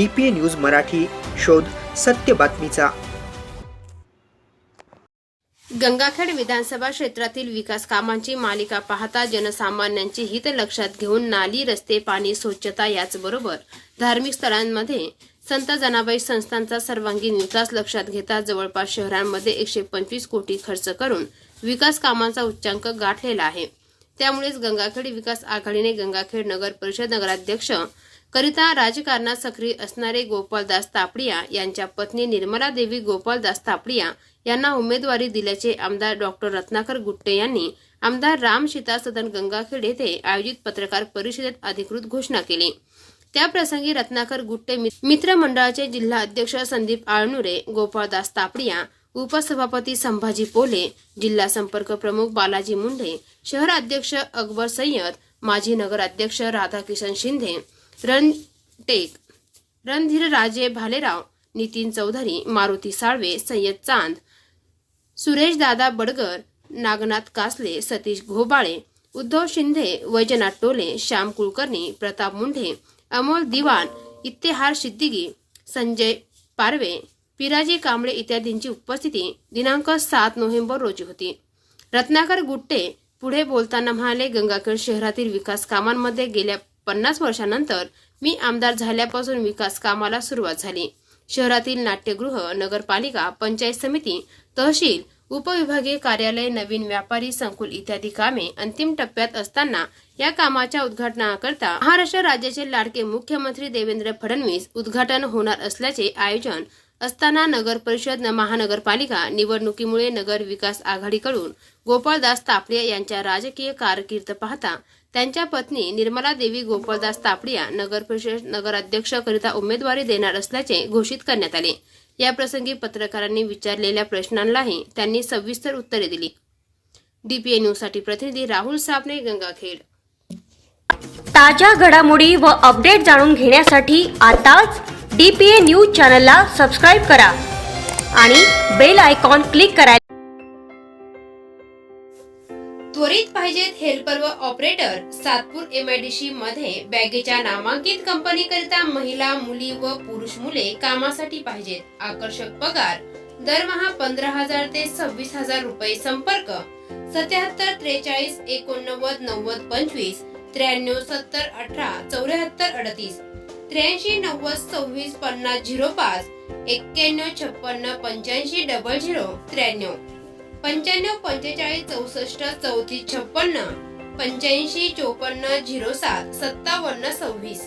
DPA news Marathi शोध सत्य बातमीचा. गंगाखेड विधानसभा क्षेत्रातील विकास कामांची मालिका पाहता जनसामान्यांची हित लक्षात घेऊन नाली रस्ते पाणी स्वच्छता याचबरोबर धार्मिक स्थळांमध्ये संत जनाबाई संस्थांचा सर्वांगीण विकास लक्षात घेता जवळपास शहरांमध्ये एकशे पंचवीस कोटी खर्च करून विकास कामांचा उच्चांक गाठलेला आहे. त्यामुळेच गंगाखेड विकास आघाडीने गंगाखेड नगर परिषद नगराध्यक्ष करिता राजकारणात सक्रिय असणारे गोपालदास तापडिया यांच्या पत्नी निर्मला देवी गोपालदास तापडिया यांना उमेदवारी दिल्याचे आमदार डॉक्टर रत्नाकर गुट्टे यांनी आमदार राम सीता सदन गंगाखेड येथे आयोजित पत्रकार परिषदेत अधिकृत घोषणा केली. त्याप्रसंगी रत्नाकर गुट्टे मित्रमंडळाचे जिल्हा अध्यक्ष संदीप आळनुरे गोपाळदास तापडिया उपसभापती संभाजी पोले जिल्हा संपर्क प्रमुख बालाजी मुंढे शहर अध्यक्ष अकबर सय्यद माजी नगर अध्यक्ष राधाकिशन शिंदे रणटेक रणधीर राजे भालेराव नितीन चौधरी मारुती साळवे सय्यद चांद सुरेश दादा बडगर नागनाथ कासले सतीश घोबाळे उद्धव शिंदे वैजनाथ टोले श्याम कुलकर्णी प्रताप मुंढे अमोल दिवाण इत्तेहार सिद्दिगी संजय पारवे पिराजी कांबळे इत्यादींची उपस्थिती दिनांक सात नोव्हेंबर रोजी होती. रत्नाकर गुट्टे पुढे बोलताना म्हणाले गंगाखेड शहरातील विकास कामांमध्ये गेल्या पन्नास वर्षानंतर मी आमदार झाल्यापासून विकास कामाला सुरुवात झाली. शहरातील नाट्यगृह नगरपालिका पंचायत समिती तहसील उपविभागीय कार्यालय नवीन व्यापारी संकुल इत्यादी कामे अंतिम टप्प्यात असताना या कामाच्या उद्घाटनाकरता महाराष्ट्र राज्याचे लाडके मुख्यमंत्री देवेंद्र फडणवीस उद्घाटन होणार असल्याचे आयोजन असताना नगर परिषद महानगरपालिका निवडणुकीमुळे नगर विकास आघाडीकडून गोपाळदास तापडिया यांच्या राजकीय कारकीर्द पाहता त्यांच्या पत्नी निर्मला देवी गोपाळदास तापडिया नगर परिषद नगराध्यक्षकरिता उमेदवारी देणार असल्याचे घोषित करण्यात आले. या प्रसंगी पत्रकारांनी विचारलेल्या प्रश्नांनाही त्यांनी सविस्तर उत्तरे दिली. डीपीए न्यूजसाठी प्रतिनिधी राहुल साबने गंगाखेड. ताज्या घडामोडी व अपडेट जाणून घेण्यासाठी आताच डी पी ए न्यूज चॅनलला सबस्क्राईब करा आणि बेल आयकॉन क्लिक करा त्वरित पाहिजेत हेल्पर व ऑपरेटर सातपूर एमआयडीसी मध्ये बॅगेच्या नामांकित कंपनीकरिता महिला मुली व पुरुष मुले कामासाठी पाहिजेत. आकर्षक पगार. दरमहा पंधरा हजार ते सव्वीस हजार रुपये संपर्क. सत्याहत्तर त्रेचाळीस एकोणनव्वद नव्वद पंचवीस त्र्याण्णव सत्तर अठरा चौऱ्याहत्तर अडतीस. त्र्याऐंशी नव्वद सव्वीस पन्नास झिरो पाच एक्क्याण्णव छप्पन्न पंच्याऐंशी डबल झिरो त्र्याण्णव. पंच्याण्णव पंचेचाळीस चौसष्ट चौतीस छप्पन्न पंच्याऐंशी चोपन्न झिरो सात सत्तावन्न सव्वीस.